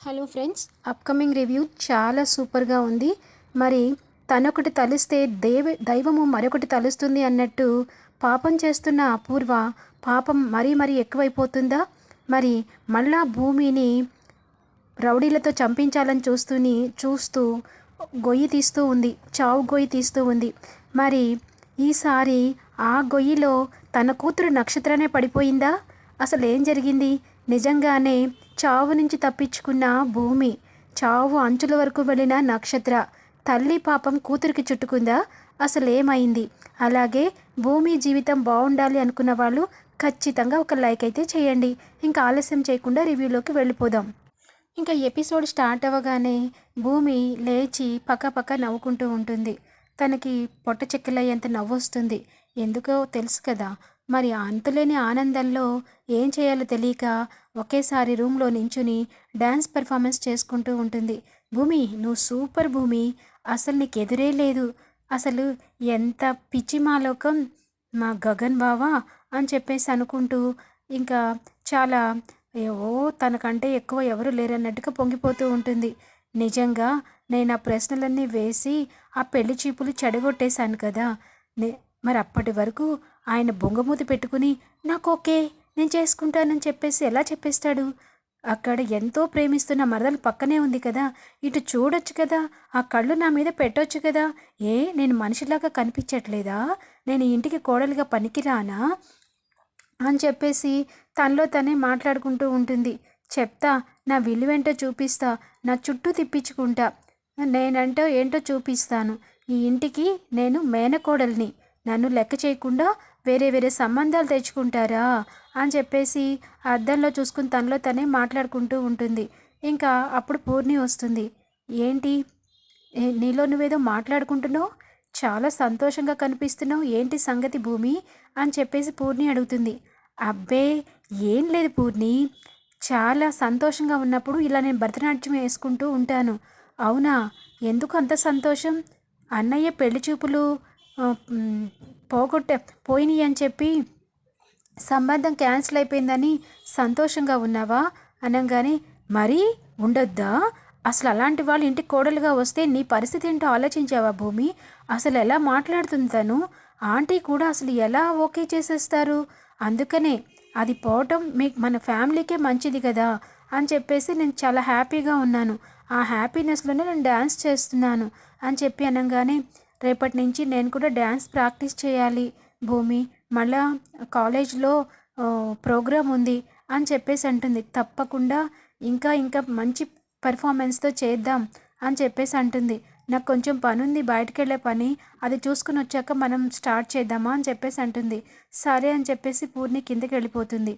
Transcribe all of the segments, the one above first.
Hello friends upcoming review చాలా సూపర్గా ఉంది. మరి తనొకటి తలిస్తే దేవ దైవము మరొకటి తలుస్తుంది అన్నట్టు పాపం చేస్తున్న అపూర్వ పాపం మరీ మరీ ఎక్కువైపోతుందా? మరి మళ్ళా భూమిని రౌడీలతో చంపించాలని చూస్తూని చూస్తూ గొయ్యి తీస్తూ ఉంది చావు గొయ్యి తీస్తూ ఉంది. మరి ఈసారి ఆ గొయ్యిలో తన కూతురు నక్షత్రనే పడిపోయిందా? అసలు ఏం జరిగింది? నిజంగానే చావు నుంచి తప్పించుకున్న భూమి. చావు అంచుల వరకు వెళ్ళిన నక్షత్ర. తల్లి పాపం కూతురికి చుట్టుకుందా? అసలేమైంది? అలాగే భూమి జీవితం బాగుండాలి అనుకున్న వాళ్ళు ఖచ్చితంగా ఒక లైక్ అయితే చేయండి. ఇంకా ఆలస్యం చేయకుండా రివ్యూలోకి వెళ్ళిపోదాం. ఇంకా ఎపిసోడ్ స్టార్ట్ అవ్వగానే భూమి లేచి పక్క పక్క నవ్వుకుంటూ ఉంటుంది. తనకి పొట్ట చెక్కలయ్యేంత నవ్వు వస్తుంది ఎందుకో తెలుసు కదా. మరి అంతులేని ఆనందంలో ఏం చేయాలో తెలియక ఒకేసారి రూమ్లో నించుని డ్యాన్స్ పెర్ఫార్మెన్స్ చేసుకుంటూ ఉంటుంది. భూమి నువ్వు సూపర్ భూమి. అసలు నీకు ఎదురే లేదు. అసలు ఎంత పిచ్చి మాలోకం మా గగన్ బావా అని చెప్పేసి అనుకుంటూ ఇంకా చాలా ఏవో తనకంటే ఎక్కువ ఎవరు లేరన్నట్టుగా పొంగిపోతూ ఉంటుంది. నిజంగా నేను ఆ ప్రశ్నలన్నీ వేసి ఆ పెళ్ళి చీపులు చెడగొట్టేశాను కదా. నే మరి అప్పటి వరకు ఆయన బొంగమూతి పెట్టుకుని నాకు ఓకే నేను చేసుకుంటానని చెప్పేసి ఎలా చెప్పేస్తాడు? అక్కడ ఎంతో ప్రేమిస్తున్న మరదలు పక్కనే ఉంది కదా ఇటు చూడొచ్చు కదా ఆ కళ్ళు నా మీద పెట్టొచ్చు కదా ఏ నేను మనిషిలాగా కనిపించట్లేదా నేను ఇంటికి కోడలుగా పనికిరానా? అని చెప్పేసి తనలో తనే మాట్లాడుకుంటూ ఉంటుంది. చెప్తా నా విలువేంటో చూపిస్తా నా చుట్టూ తిప్పించుకుంటా. నేనంటో ఏంటో చూపిస్తాను. ఈ ఇంటికి నేను మేనకోడల్ని. నన్ను లెక్క చేయకుండా వేరే వేరే సంబంధాలు తెచ్చుకుంటారా? అని చెప్పేసి అద్దంలో చూసుకుని తనలో తనే మాట్లాడుకుంటూ ఉంటుంది. ఇంకా అప్పుడు పూర్ణి వస్తుంది. ఏంటి? నీలో నువ్వేదో మాట్లాడుకుంటున్నావు? చాలా సంతోషంగా కనిపిస్తున్నావు. ఏంటి సంగతి భూమి? అని చెప్పేసి పూర్ణి అడుగుతుంది. అబ్బే ఏం లేదు పూర్ణి. చాలా సంతోషంగా ఉన్నప్పుడు ఇలా నేను భరతనాట్యం వేసుకుంటూ ఉంటాను. అవునా? ఎందుకు అంత సంతోషం? అన్నయ్య పెళ్ళి చూపులు పోగొట్ట పోయినాయి అని చెప్పి సంబంధం క్యాన్సిల్ అయిపోయిందని సంతోషంగా ఉన్నావా? అనగానే మరీ? ఉండొద్దా? అసలు అలాంటి వాళ్ళు ఇంటికి కోడలుగా వస్తే నీ పరిస్థితి ఏంటో ఆలోచించావా భూమి? అసలు ఎలా మాట్లాడుతుంది తను? ఆంటీ కూడా అసలు ఎలా ఓకే చేసేస్తారు? అందుకనే అది పోవటం మీకు మన ఫ్యామిలీకే మంచిది కదా అని చెప్పేసి నేను చాలా హ్యాపీగా ఉన్నాను. ఆ హ్యాపీనెస్లోనే నేను డ్యాన్స్ చేస్తున్నాను అని చెప్పి అనగానే రేపటి నుంచి నేను కూడా డ్యాన్స్ ప్రాక్టీస్ చేయాలి భూమి. మళ్ళా కాలేజ్లో ప్రోగ్రామ్ ఉంది అని చెప్పేసి అంటుంది. తప్పకుండా ఇంకా ఇంకా మంచి పెర్ఫార్మెన్స్తో చేద్దాం అని చెప్పేసి అంటుంది. నాకు కొంచెం పని ఉంది బయటకు వెళ్ళే పని. అది చూసుకుని వచ్చాక మనం స్టార్ట్ చేద్దామా అని చెప్పేసి అంటుంది. సరే అని చెప్పేసి పూర్ణి కిందకి వెళ్ళిపోతుంది.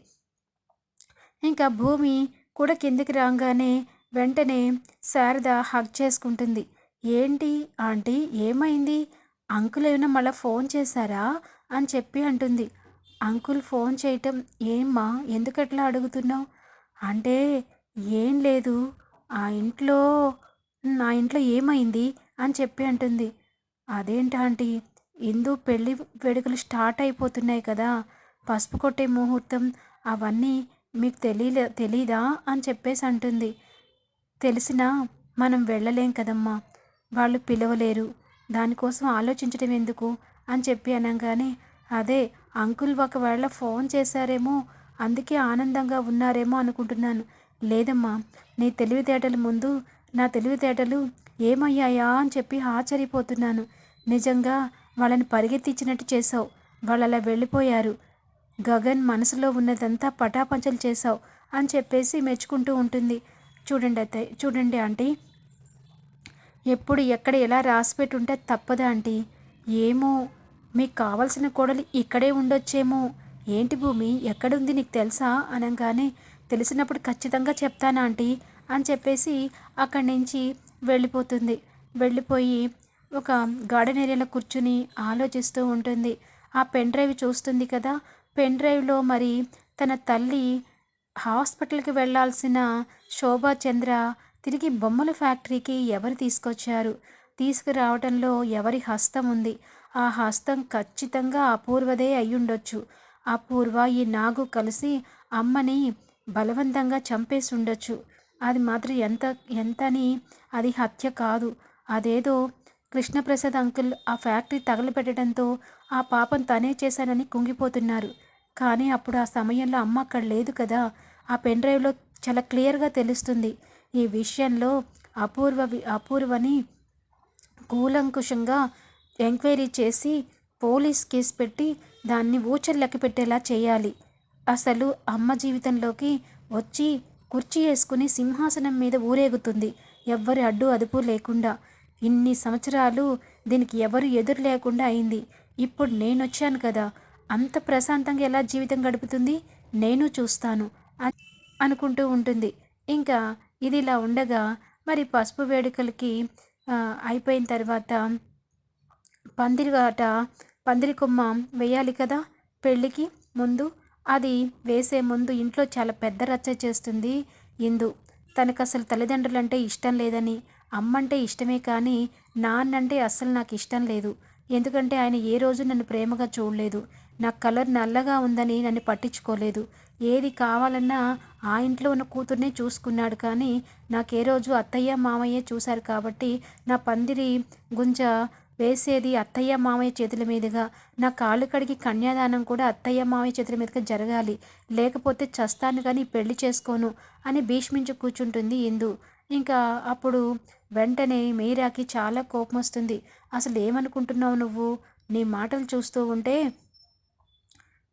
ఇంకా భూమి కూడా కిందికి రాగానే వెంటనే శారద హగ్ చేసుకుంటుంది. ఏంటి ఆంటీ ఏమైంది? అంకుల్ ఏమైనా మళ్ళీ ఫోన్ చేశారా? అని చెప్పి అంటుంది. అంకుల్ ఫోన్ చేయటం ఏమ్మా? ఎందుకట్లా అడుగుతున్నావు? అంటే ఏం లేదు. ఆ ఇంట్లో నా ఇంట్లో ఏమైంది? అని చెప్పి అంటుంది. అదేంటి ఆంటీ? ఇందు పెళ్ళి వేడుకలు స్టార్ట్ అయిపోతున్నాయి కదా. పసుపు కొట్టే ముహూర్తం అవన్నీ మీకు తెలియలే తెలీదా? అని చెప్పేసి అంటుంది. తెలిసినా మనం వెళ్ళలేం కదమ్మా. వాళ్ళు పిలవలేరు. దానికోసం ఆలోచించడం ఎందుకు? అని చెప్పి అనగానే అదే అంకుల్ ఒకవేళ ఫోన్ చేశారేమో అందుకే ఆనందంగా ఉన్నారేమో అనుకుంటున్నాను. లేదమ్మా నీ తెలివితేటల ముందు నా తెలివితేటలు ఏమయ్యాయా అని చెప్పి ఆశ్చర్యపోతున్నాను. నిజంగా వాళ్ళని పరిగెత్తించినట్టు చేసావు వాళ్ళు అలా వెళ్ళిపోయారు. గగన్ మనసులో ఉన్నదంతా పటాపంచలు చేసావు అని చెప్పేసి మెచ్చుకుంటూ ఉంటుంది. చూడండి అయితే చూడండి ఆంటీ. ఎప్పుడు ఎక్కడ ఎలా రాసిపెట్టి ఉంటే తప్పదా ఆంటీ. ఏమో మీకు కావలసిన కోడలు ఇక్కడే ఉండొచ్చేమో. ఏంటి భూమి ఎక్కడుంది నీకు తెలుసా? అనగానే తెలిసినప్పుడు ఖచ్చితంగా చెప్తానా ఆంటీ అని చెప్పేసి అక్కడి నుంచి వెళ్ళిపోతుంది. వెళ్ళిపోయి ఒక గార్డెన్ ఏరియాలో కూర్చుని ఆలోచిస్తూ ఉంటుంది. ఆ పెన్ డ్రైవ్ చూస్తుంది కదా. పెన్ డ్రైవ్లో మరి తన తల్లి హాస్పిటల్కి వెళ్ళాల్సిన శోభా చంద్ర తిరిగి బొమ్మల ఫ్యాక్టరీకి ఎవరు తీసుకొచ్చారు? తీసుకురావటంలో ఎవరి హస్తం ఉంది? ఆ హస్తం ఖచ్చితంగా అపూర్వదే అయ్యుండొచ్చు. అపూర్వ ఈ నాగు కలిసి అమ్మని బలవంతంగా చంపేసి ఉండొచ్చు అది మాత్రం ఎంత ఎంతని అది హత్య కాదు. అదేదో కృష్ణప్రసాద్ అంకుల్ ఆ ఫ్యాక్టరీ తగలపెట్టడంతో ఆ పాపం తనే చేశానని కుంగిపోతున్నారు. కానీ అప్పుడు ఆ సమయంలో అమ్మ అక్కడ లేదు కదా. ఆ పెన్ డ్రైవ్లో చాలా క్లియర్గా తెలుస్తుంది. ఈ విషయంలో అపూర్వ అపూర్వని కూలంకుషంగా ఎంక్వైరీ చేసి పోలీస్ కేసు పెట్టి దాన్ని ఊచలు పెట్టేలా చేయాలి. అసలు అమ్మ జీవితంలోకి వచ్చి కుర్చీ వేసుకుని సింహాసనం మీద ఊరేగుతుంది. ఎవ్వరి అడ్డు అదుపు లేకుండా. ఇన్ని సంవత్సరాలు దీనికి ఎవరు ఎదురు లేకుండా అయింది. ఇప్పుడు నేను వచ్చాను కదా. అంత ప్రశాంతంగా ఎలా జీవితం గడుపుతుంది? నేను చూస్తాను. అనుకుంటూ ఉంటుంది. ఇంకా ఇది ఇలా ఉండగా మరి పసుపు వేడుకలకి అయిపోయిన తర్వాత పందిరి ఆట పందిరి కొమ్మ వేయాలి కదా పెళ్ళికి ముందు? అది వేసే ముందు ఇంట్లో చాలా పెద్ద రచ్చ చేస్తుంది ఇందు. తనకు అసలు తల్లిదండ్రులు అంటే ఇష్టం లేదని అమ్మంటే ఇష్టమే కానీ నాన్నంటే అస్సలు నాకు ఇష్టం లేదు. ఎందుకంటే ఆయన ఏ రోజు నన్ను ప్రేమగా చూడలేదు. నా కలర్ నల్లగా ఉందని నన్ను పట్టించుకోలేదు. ఏది కావాలన్నా ఆ ఇంట్లో ఉన్న కూతుర్నే చూసుకున్నాడు కానీ నాకే రోజు అత్తయ్య మామయ్య చూశారు కాబట్టి నా పందిరి గుంజ వేసేది అత్తయ్య మామయ్య చేతుల మీదుగా. నా కాళ్ళు కడిగి కన్యాదానం కూడా అత్తయ్య మామయ్య చేతుల మీదుగా జరగాలి. లేకపోతే చస్తాను కానీ పెళ్ళి చేసుకోను అని భీష్మించి కూర్చుంటుంది ఇందు. ఇంకా అప్పుడు వెంటనే మీరాకి చాలా కోపం వస్తుంది అసలు ఏమనుకుంటున్నావు నువ్వు? నీ మాటలు చూస్తూ ఉంటే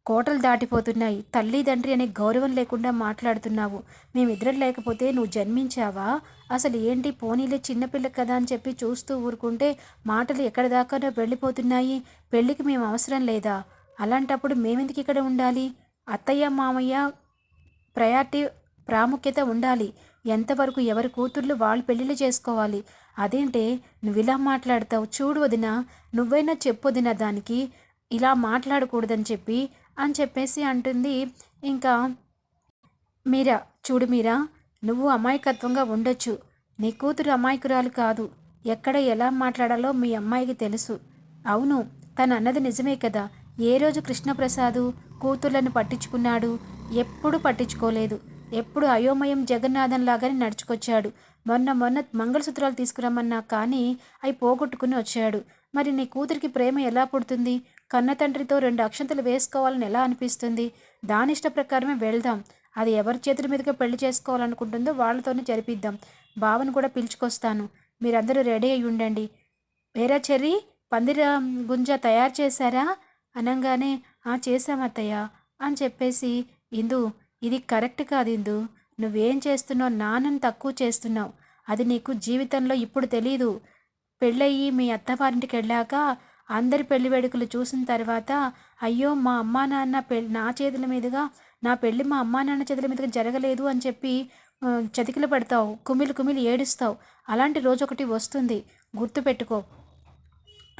కోటలు దాటిపోతున్నాయి. తల్లి తండ్రి అనే గౌరవం లేకుండా మాట్లాడుతున్నావు. మేమిద్దరం లేకపోతే నువ్వు జన్మించావా? అసలు ఏంటి పోనీలే చిన్నపిల్ల కదా అని చెప్పి చూస్తూ ఊరుకుంటే మాటలు ఎక్కడి దాకానో వెళ్ళిపోతున్నాయి. పెళ్ళికి మేము అవసరం లేదా? అలాంటప్పుడు మేమెందుకు ఇక్కడ ఉండాలి? అత్తయ్య మామయ్య ప్రయారిటీ ప్రాముఖ్యత ఉండాలి. ఎంతవరకు ఎవరి కూతుర్లు వాళ్ళు పెళ్ళిళ్ళు చేసుకోవాలి? అదేంటే నువ్వు ఇలా మాట్లాడతావు. చూడు వదిన నువ్వైనా చెప్పొదిన దానికి. ఇలా మాట్లాడకూడదని చెప్పి అని చెప్పేసి అంటుంది. ఇంకా మీరా చూడు మీరా నువ్వు అమాయకత్వంగా ఉండొచ్చు. నీ కూతురు అమాయకురాలు కాదు. ఎక్కడ ఎలా మాట్లాడాలో మీ అమ్మాయికి తెలుసు. అవును తను అన్నది నిజమే కదా. ఏ రోజు కృష్ణప్రసాదు కూతుర్లను పట్టించుకున్నాడు? ఎప్పుడు పట్టించుకోలేదు. ఎప్పుడు అయోమయం జగన్నాథన్ లాగానే నడుచుకొచ్చాడు. మొన్న మొన్న మంగళసూత్రాలు తీసుకురమ్మన్నా కానీ అవి పోగొట్టుకుని వచ్చాడు. మరి నీ కూతురికి ప్రేమ ఎలా పుడుతుంది? కన్న తండ్రితో రెండు అక్షంతలు వేసుకోవాలని ఎలా అనిపిస్తుంది? దాని ఇష్ట ప్రకారమే వెళ్దాం. అది ఎవరి చేతుల మీదుగా పెళ్ళి చేసుకోవాలనుకుంటుందో వాళ్ళతోనే జరిపిద్దాం. బావను కూడా పిలుచుకొస్తాను. మీరందరూ రెడీ అయి ఉండండి. వేరే చెర్రీ పందిర గుంజ తయారు చేశారా? అనగానే ఆ చేశామత్తయ్య అని చెప్పేసి ఇందు ఇది కరెక్ట్ కాదు ఇందు. నువ్వేం చేస్తున్నావు నాన్నని తక్కువ చేస్తున్నావు. అది నీకు జీవితంలో ఇప్పుడు తెలీదు. పెళ్ళయి మీ అత్తవారింటికి వెళ్ళాక అందరి పెళ్ళి వేడుకలు చూసిన తర్వాత అయ్యో మా అమ్మా నాన్న పెళ్ళి నా చేతుల మీదుగా నా పెళ్ళి మా అమ్మా నాన్న చేతుల మీదుగా జరగలేదు అని చెప్పి చతికిలు పడతావు కుమిలి కుమిలి ఏడుస్తావు. అలాంటి రోజు ఒకటి వస్తుంది గుర్తుపెట్టుకో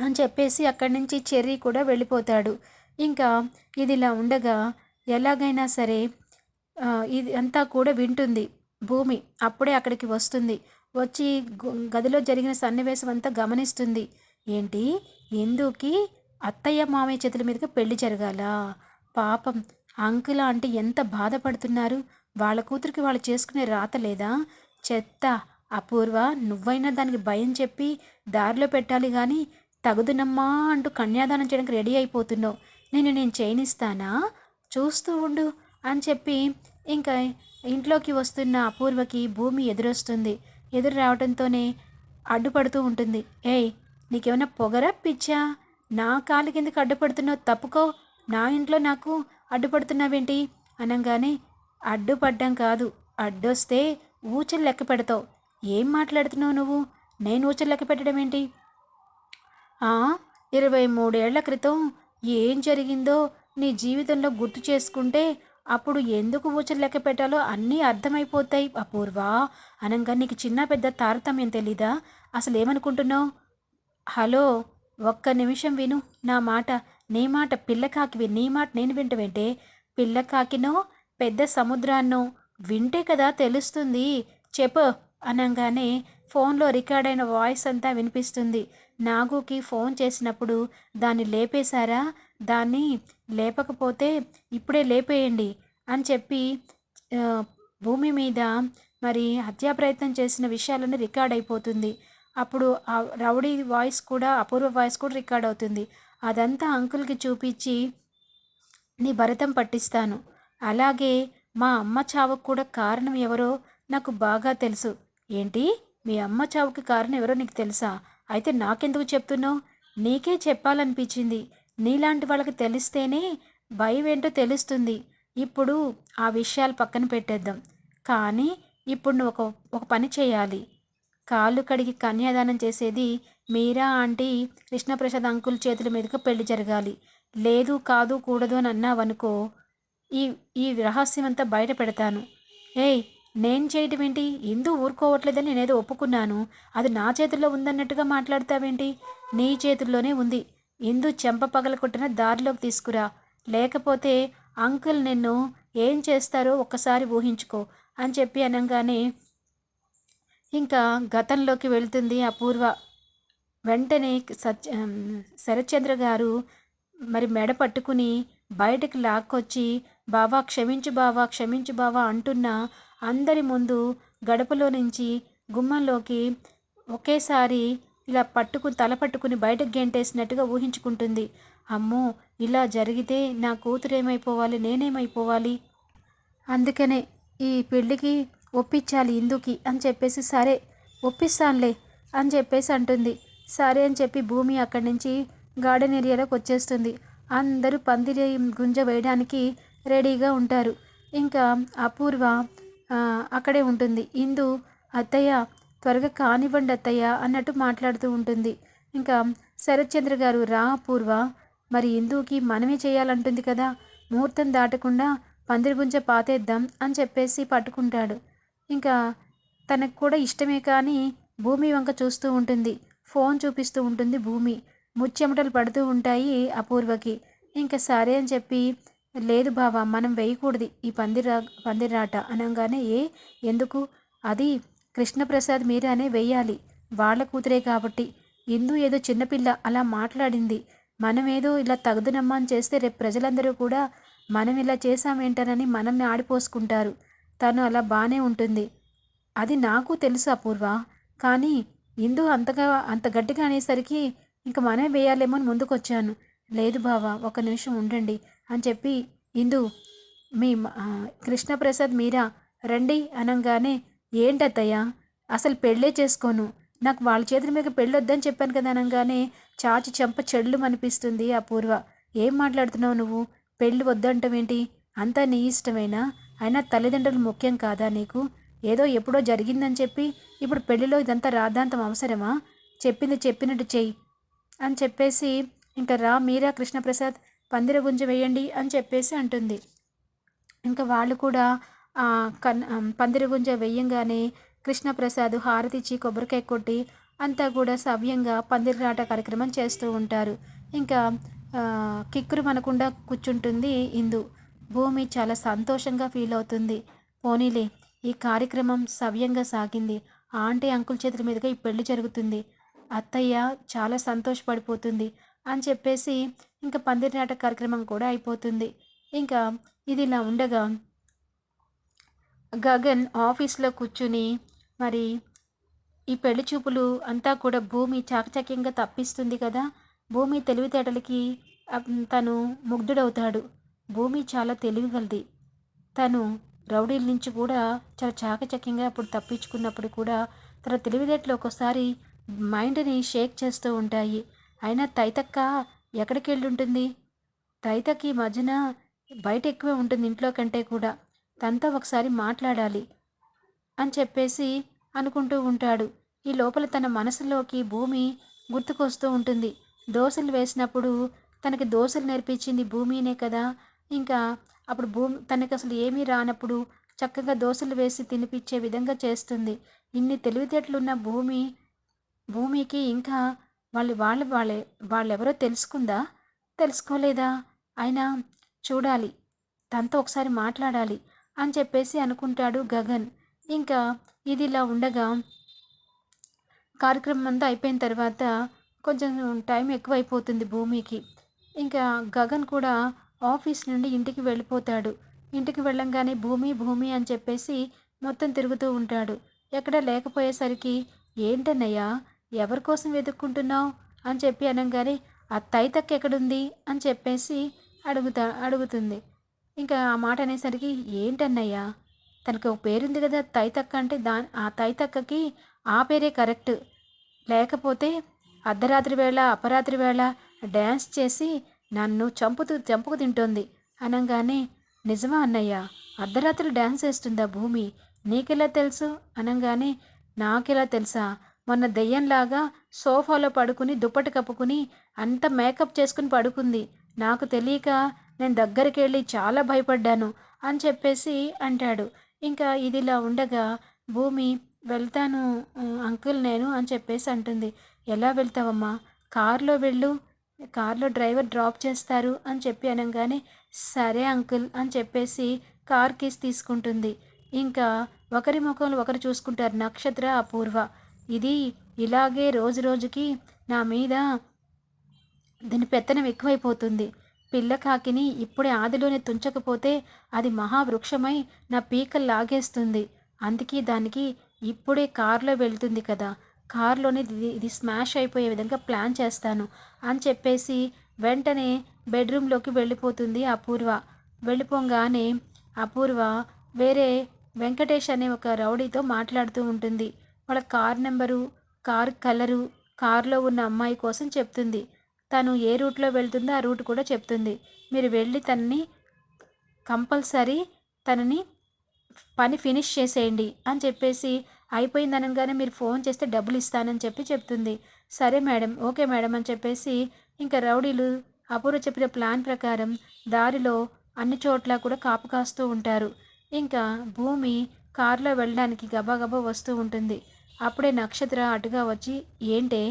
అని చెప్పేసి అక్కడి నుంచి చెర్రీ కూడా వెళ్ళిపోతాడు. ఇంకా ఇది ఇలా ఉండగా ఎలాగైనా సరే ఇది అంతా కూడా వింటుంది. భూమి అప్పుడే అక్కడికి వస్తుంది. వచ్చి గదిలో జరిగిన సన్నివేశం అంతా గమనిస్తుంది. ఏంటి? ఎందుకి? అత్తయ్య మామయ్య చేతుల మీదుగా పెళ్ళి జరగాల? పాపం అంకుల అంటే ఎంత బాధపడుతున్నారు? వాళ్ళ కూతురికి వాళ్ళు చేసుకునే రాత లేదా? చెత్త అపూర్వ నువ్వైనా దానికి భయం చెప్పి దారిలో పెట్టాలి కానీ తగుదునమ్మా అంటూ కన్యాదానం చేయడానికి రెడీ అయిపోతున్నావు. నేను నేను చేయనిస్తానా? చూస్తూ ఉండు అని చెప్పి ఇంకా ఇంట్లోకి వస్తున్న అపూర్వకి భూమి ఎదురొస్తుంది. ఎదురు రావడంతోనే అడ్డుపడుతూ ఉంటుంది. ఏయ్ నీకేమైనా పొగరా పిచ్చా? నా కాలు కిందకి అడ్డుపడుతున్నావు? తప్పుకో. నా ఇంట్లో నాకు అడ్డుపడుతున్నావేంటి? అనగానే అడ్డుపడ్డం కాదు. అడ్డొస్తే ఊచలు లెక్క పెడతావు. ఏం మాట్లాడుతున్నావు నువ్వు? నేను ఊచలు లెక్క పెట్టడం ఏంటి? ఇరవై మూడేళ్ళ క్రితం ఏం జరిగిందో నీ జీవితంలో గుర్తు చేసుకుంటే అప్పుడు ఎందుకు ఊచలు లెక్క పెట్టాలో అన్నీ అర్థమైపోతాయి అపూర్వ. అనగా నీకు చిన్న పెద్ద తారతమ్యం తెలీదా? అసలు ఏమనుకుంటున్నావు హలో ఒక్క నిమిషం విను. నా మాట నీ మాట పిల్లకాకివి నీ మాట నేను వింటవేంటే పిల్లకాకినో పెద్ద సముద్రాన్నో వింటే కదా తెలుస్తుంది. చెప్పు అనగానే ఫోన్లో రికార్డ్ అయిన వాయిస్ అంతా వినిపిస్తుంది. నాగుకి ఫోన్ చేసినప్పుడు దాన్ని లేపేశారా? దాన్ని లేపకపోతే ఇప్పుడే లేపేయండి అని చెప్పి భూమి మీద మరి హత్యా ప్రయత్నం చేసిన విషయాలన్నీ రికార్డ్ అయిపోతుంది అప్పుడు ఆ రౌడీ వాయిస్ కూడా అపూర్వ వాయిస్ కూడా రికార్డ్ అవుతుంది. అదంతా అంకుల్కి చూపించి నీ భరతం పట్టిస్తాను. అలాగే మా అమ్మ చావుకు కూడా కారణం ఎవరో నాకు బాగా తెలుసు. ఏంటి? మీ అమ్మ చావుకి కారణం ఎవరో నీకు తెలుసా? అయితే నాకెందుకు చెప్తున్నావు? నీకే చెప్పాలనిపించింది. నీలాంటి వాళ్ళకి తెలిస్తేనే భయం ఏంటో తెలుస్తుంది. ఇప్పుడు ఆ విషయాలు పక్కన పెట్టేద్దాం. కానీ ఇప్పుడు నువ్వు ఒక ఒక పని చేయాలి. కాళ్ళు కడిగి కన్యాదానం చేసేది మీరా ఆంటీ కృష్ణప్రసాద్ అంకుల్ చేతుల మీదుగా పెళ్ళి జరగాలి. లేదు కాదు కూడదు అని అన్నావనుకో ఈ ఈ రహస్యం అంతా బయట పెడతాను. ఏయ్ నేను చేయటం ఏంటి? ఇందు ఊరుకోవట్లేదని నేనేదో ఒప్పుకున్నాను. అది నా చేతుల్లో ఉందన్నట్టుగా మాట్లాడతావేంటి? నీ చేతుల్లోనే ఉంది. ఇందు చెంప పగల కొట్టిన దారిలోకి తీసుకురా. లేకపోతే అంకుల్ నిన్ను ఏం చేస్తారో ఒక్కసారి ఊహించుకో అని చెప్పి అనగానే ఇంకా గతంలోకి వెళ్తుంది అపూర్వ. వెంటనే సత్య శరత్చంద్ర గారు మరి మెడ పట్టుకుని బయటకు లాక్కొచ్చి బావా క్షమించు బావా క్షమించు బావా అంటున్న అందరి ముందు గడపలో నుంచి గుమ్మంలోకి ఒకేసారి ఇలా పట్టుకుని తల పట్టుకుని బయటకు గెంటేసినట్టుగా ఊహించుకుంటుంది. అమ్మో ఇలా జరిగితే నా కూతురు ఏమైపోవాలి నేనేమైపోవాలి? అందుకనే ఈ పెళ్ళికి ఒప్పించాలి ఇందుకి అని చెప్పేసి సరే ఒప్పిస్తానులే అని చెప్పేసి అంటుంది. సరే అని చెప్పి భూమి అక్కడి నుంచి గార్డెన్ ఏరియాలోకి వచ్చేస్తుంది. అందరూ పందిరి గుంజ వేయడానికి రెడీగా ఉంటారు. ఇంకా అపూర్వ అక్కడే ఉంటుంది. ఇందు అత్తయ్య త్వరగా కానివ్వండి అత్తయ్య అన్నట్టు మాట్లాడుతూ ఉంటుంది. ఇంకా శరత్చంద్ర గారు రా అపూర్వ మరి ఇందుకి మనమే చేయాలంటుంది కదా ముహూర్తం దాటకుండా పందిరి గుంజ పాతేద్దాం అని చెప్పేసి పట్టుకుంటాడు. ఇంకా తనకు కూడా ఇష్టమే కానీ భూమి వంక చూస్తూ ఉంటుంది. ఫోన్ చూపిస్తూ ఉంటుంది భూమి. ముచ్చెమటలు పడుతూ ఉంటాయి అపూర్వకి. ఇంకా సరే అని చెప్పి లేదు బావా మనం వేయకూడదు. ఈ పందిరా పందిరాట అనగానే ఏ ఎందుకు? అది కృష్ణప్రసాద్ మీరానే వేయాలి. వాళ్ళ కూతురే కాబట్టి. ఇందు ఏదో చిన్నపిల్ల అలా మాట్లాడింది. మనం ఏదో ఇలా తగుదునమ్మా అని చేస్తే రేపు ప్రజలందరూ కూడా మనం ఇలా చేశామేంటనని మనల్ని ఆడిపోసుకుంటారు. తను అలా బాగానే ఉంటుంది. అది నాకు తెలుసు అపూర్వ. కానీ ఇందు అంతగా అంత గట్టిగా అనేసరికి ఇంక మనమే వేయాలేమో అని ముందుకొచ్చాను. లేదు బావా ఒక నిమిషం ఉండండి అని చెప్పి ఇందు మీ కృష్ణప్రసాద్ మీరా రండి అనగానే ఏంటత్తయ్యా? అసలు పెళ్ళే చేసుకోను. నాకు వాళ్ళ చేతుల మీద పెళ్ళొద్దని చెప్పాను కదా అనగానే చాచి చెంప చెళ్ళు అనిపిస్తుంది అపూర్వ. ఏం మాట్లాడుతున్నావు నువ్వు? పెళ్ళి వద్దంటావేంటి? అంతా నీ ఇష్టమేనా? అయినా తల్లిదండ్రులు ముఖ్యం కాదా నీకు? ఏదో ఎప్పుడో జరిగిందని చెప్పి ఇప్పుడు పెళ్ళిలో ఇదంతా రాద్ధాంతం అవసరమా? చెప్పింది చెప్పినట్టు చెయ్యి అని చెప్పేసి ఇంకా రా మీరా కృష్ణప్రసాద్ పందిర గుంజ వేయండి అని చెప్పేసి అంటుంది. ఇంకా వాళ్ళు కూడా కన్ పందిర గుంజ వేయంగానే కృష్ణప్రసాద్ హారతిచ్చి కొబ్బరికాయ కొట్టి అంతా కూడా సవ్యంగా పందిరాట కార్యక్రమం చేస్తూ ఉంటారు. ఇంకా కిక్కురు మనకుండా కూర్చుంటుంది ఇందు. భూమి చాలా సంతోషంగా ఫీల్ అవుతుంది. పోనీలే ఈ కార్యక్రమం సవ్యంగా సాగింది. ఆంటీ అంకుల్ చేతుల మీదుగా ఈ పెళ్ళి జరుగుతుంది. అత్తయ్య చాలా సంతోషపడిపోతుంది అని చెప్పేసి ఇంకా పందిరి నాట కార్యక్రమం కూడా అయిపోతుంది. ఇంకా ఇది ఇలా ఉండగా గగన్ ఆఫీస్లో కూర్చుని మరి ఈ పెళ్ళి చూపులు అంతా కూడా భూమి చాకచక్యంగా తప్పిస్తుంది కదా. భూమి తెలివితేటలకి తను ముగ్ధుడవుతాడు. భూమి చాలా తెలివిగలది. తను రౌడీల నుంచి కూడా చాలా చాకచక్యంగా అప్పుడు తప్పించుకున్నప్పుడు కూడా తన తెలివితేటలు ఒక్కోసారి మైండ్ని షేక్ చేస్తూ ఉంటాయి. అయినా తైతక్క ఎక్కడికి వెళ్ళి ఉంటుంది ఈ మధ్యన బయట ఎక్కువే ఉంటుంది ఇంట్లో కంటే కూడా. తనతో ఒకసారి మాట్లాడాలి అని చెప్పేసి అనుకుంటూ ఉంటాడు. ఈ లోపల తన మనసులోకి భూమి గుర్తుకొస్తూ ఉంటుంది. దోశలు వేసినప్పుడు తనకి దోశలు నేర్పించింది భూమినే కదా ఇంకా అప్పుడు భూమి తనకు అసలు ఏమీ రానప్పుడు చక్కగా దోశలు వేసి తినిపించే విధంగా చేస్తుంది. ఇన్ని తెలివితేటలున్న భూమి భూమికి ఇంకా వాళ్ళు వాళ్ళు వాళ్ళే వాళ్ళెవరో తెలుసుకుందా? తెలుసుకోలేదా? అయినా చూడాలి. తనతో ఒకసారి మాట్లాడాలి అని చెప్పేసి అనుకుంటాడు గగన్. ఇంకా ఇది ఇలా ఉండగా కార్యక్రమం అంతా అయిపోయిన తర్వాత కొంచెం టైం ఎక్కువైపోతుంది భూమికి. ఇంకా గగన్ కూడా ఆఫీస్ నుండి ఇంటికి వెళ్ళిపోతాడు. ఇంటికి వెళ్ళంగానే భూమి భూమి అని చెప్పేసి మొత్తం తిరుగుతూ ఉంటాడు. ఎక్కడ లేకపోయేసరికి ఏంటన్నయ్యా ఎవరి కోసం వెతుక్కుంటున్నావు? అని చెప్పి అనగానే ఆ తైతక్క ఎక్కడుంది? అని చెప్పేసి అడుగుతా అడుగుతుంది. ఇంకా ఆ మాట అనేసరికి ఏంటన్నయ్యా తనకు ఒక పేరుంది కదా తైతక్క అంటే దా ఆ తైతక్కకి ఆ పేరే కరెక్ట్. లేకపోతే అర్ధరాత్రి వేళ అపరాత్రి వేళ డ్యాన్స్ చేసి నన్ను చంపుతూ చంపుకు తింటోంది. అనగానే నిజమా అన్నయ్య అర్ధరాత్రి డ్యాన్స్ వేస్తుందా భూమి? నీకెలా తెలుసు? అనగానే నాకెలా తెలుసా? మొన్న దెయ్యంలాగా సోఫాలో పడుకుని దుప్పటి కప్పుకుని అంత మేకప్ చేసుకుని పడుకుంది. నాకు తెలియక నేను దగ్గరికి వెళ్ళి చాలా భయపడ్డాను అని చెప్పేసి అంటాడు. ఇంకా ఇదిలా ఉండగా భూమి వెళ్తాను అంకుల్ నేను అని చెప్పేసి అంటుంది. ఎలా వెళ్తావమ్మా? కారులో వెళ్ళు కార్లో డ్రైవర్ డ్రాప్ చేస్తారు అని చెప్పి అనగానే సరే అంకుల్ అని చెప్పేసి కార్ కీస్ తీసుకుంటుంది. ఇంకా ఒకరి ముఖంలో ఒకరు చూసుకుంటారు నక్షత్ర అపూర్వ. ఇది ఇలాగే రోజు రోజుకి నా మీద దీని పెత్తనం ఎక్కువైపోతుంది. పిల్ల కాకిని ఇప్పుడే ఆదిలోనే తుంచకపోతే అది మహావృక్షమై నా పీకలు లాగేస్తుంది అందుకే దానికి ఇప్పుడే కారులో వెళ్తుంది కదా. కారులోనే ఇది ఇది స్మాష్ అయిపోయే విధంగా ప్లాన్ చేస్తాను అని చెప్పేసి వెంటనే బెడ్రూమ్లోకి వెళ్ళిపోతుంది అపూర్వ. వెళ్ళిపోగానే అపూర్వ వేరే వెంకటేష్ అనే ఒక రౌడీతో మాట్లాడుతూ ఉంటుంది. వాళ్ళ కార్ నెంబరు కార్ కలరు కారులో ఉన్న అమ్మాయి కోసం చెప్తుంది. తను ఏ రూట్లో వెళ్తుందో ఆ రూట్ కూడా చెప్తుంది. మీరు వెళ్ళి తనని కంపల్సరీ తనని పని ఫినిష్ చేసేయండి అని చెప్పేసి అయిపోయింది అనగానే మీరు ఫోన్ చేస్తే డబ్బులు ఇస్తానని చెప్పి చెప్తుంది. సరే మేడం ఓకే మేడం అని చెప్పేసి ఇంకా రౌడీలు అపూర్వ చెప్పిన ప్లాన్ ప్రకారం దారిలో అన్ని చోట్ల కూడా కాపు కాస్తూ ఉంటారు. ఇంకా భూమి కారులో వెళ్ళడానికి గబాగబా వస్తూ ఉంటుంది. అప్పుడే నక్షత్ర అటుగా వచ్చి ఏంటే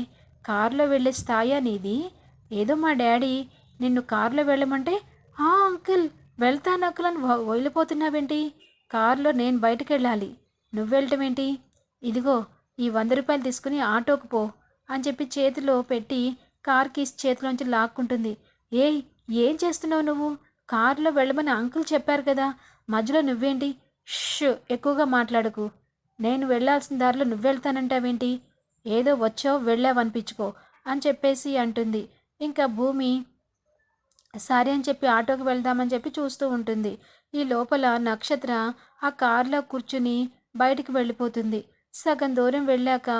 కారులో వెళ్ళే స్థాయా నీది? ఏదో మా డాడీ నిన్ను కారులో వెళ్ళమంటే ఆ అంకుల్ వెళ్తాను అంకుల్ అని వెళ్ళిపోతున్నావేంటి కారులో నేను బయటకు వెళ్ళాలి నువ్వు వెళ్ళటమేంటి? ఇదిగో ఈ వంద రూపాయలు తీసుకుని ఆటోకు పో అని చెప్పి చేతిలో పెట్టి కార్ కీస్ చేతిలోంచి లాక్కుంటుంది. ఏయ్ ఏం చేస్తున్నావు నువ్వు? కారులో వెళ్ళమని అంకుల్ చెప్పారు కదా. మధ్యలో నువ్వేంటి? ష్ ఎక్కువగా మాట్లాడకు. నేను వెళ్ళాల్సిన దారిలో నువ్వెళ్తానంటావేంటి? ఏదో వచ్చావు వెళ్ళావనిపించుకో అని చెప్పేసి అంటుంది. ఇంకా భూమి సరే అని చెప్పి ఆటోకి వెళ్దామని చెప్పి చూస్తూ ఉంటుంది. ఈ లోపల నక్షత్ర ఆ కారులో కూర్చుని బయటికి వెళ్ళిపోతుంది. సగం దూరం వెళ్ళాక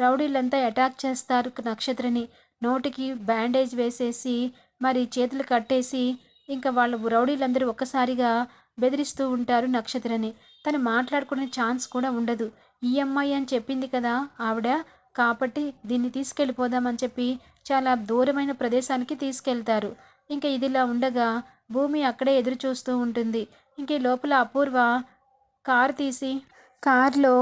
రౌడీలంతా అటాక్ చేస్తారు నక్షత్రని. నోటికి బ్యాండేజ్ వేసేసి మరి చేతులు కట్టేసి ఇంకా వాళ్ళు రౌడీలందరూ ఒక్కసారిగా బెదిరిస్తూ ఉంటారు నక్షత్రని. తను మాట్లాడుకునే ఛాన్స్ కూడా ఉండదు. ఈ అమ్మాయి అని చెప్పింది కదా ఆవిడ కాబట్టి దీన్ని తీసుకెళ్ళిపోదామని చెప్పి చాలా దూరమైన ప్రదేశానికి తీసుకెళ్తారు. ఇంకా ఇదిలా ఉండగా భూమి అక్కడే ఎదురు చూస్తూ ఉంటుంది. ఇంక లోపల అపూర్వ కార్ తీసి కార్లో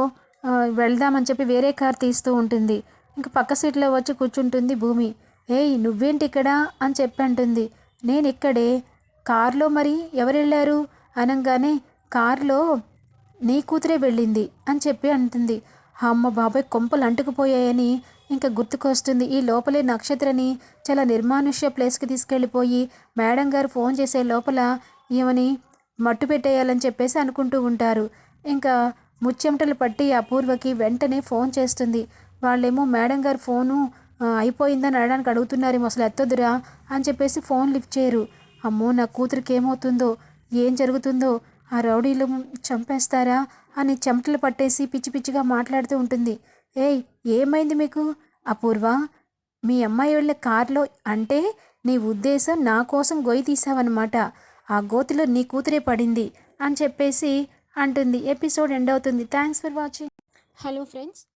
వెళ్దామని చెప్పి వేరే కార్ తీస్తూ ఉంటుంది. ఇంక పక్క సీట్లో వచ్చి కూర్చుంటుంది భూమి. ఏయ్ నువ్వేంటి ఇక్కడ? అని చెప్పి అంటుంది. నేను ఇక్కడే. కారులో మరి ఎవరు వెళ్ళారు అనగానే కారులో నీ కూతురే వెళ్ళింది అని చెప్పి అంటుంది. అమ్మ బాబాయ్ కొంపలు అంటుకుపోయాయని ఇంకా గుర్తుకొస్తుంది. ఈ లోపలే నక్షత్రని చాలా నిర్మానుష్య ప్లేస్కి తీసుకెళ్ళిపోయి మేడం గారు ఫోన్ చేసే లోపల ఈమెని మట్టు పెట్టేయాలని చెప్పేసి అనుకుంటూ ఉంటారు. ఇంకా ముచ్చెమటలు పట్టి అపూర్వకి వెంటనే ఫోన్ చేస్తుంది. వాళ్ళేమో మేడం గారు ఫోను అయిపోయిందని అడగడానికి అడుగుతున్నారేమో అసలు ఎత్తదురా? అని చెప్పేసి ఫోన్ లిఫ్ట్ చేయరు. అమ్మో నా కూతురికి ఏమవుతుందో ఏం జరుగుతుందో ఆ రౌడీలు చంపేస్తారా? అని చెమటలు పట్టేసి పిచ్చి పిచ్చిగా మాట్లాడుతూ ఉంటుంది. ఏయ్ ఏమైంది మీకు? అపూర్వ మీ అమ్మాయి వెళ్ళే కారులో అంటే నీ ఉద్దేశం నా కోసం గొయ్యి తీసావన్నమాట ఆ గోతిలో నీ కూతురే పడింది అని చెప్పేసి అంటుంది. ఎపిసోడ్ ఎండ్ అవుతుంది. Thanks for watching. Hello friends.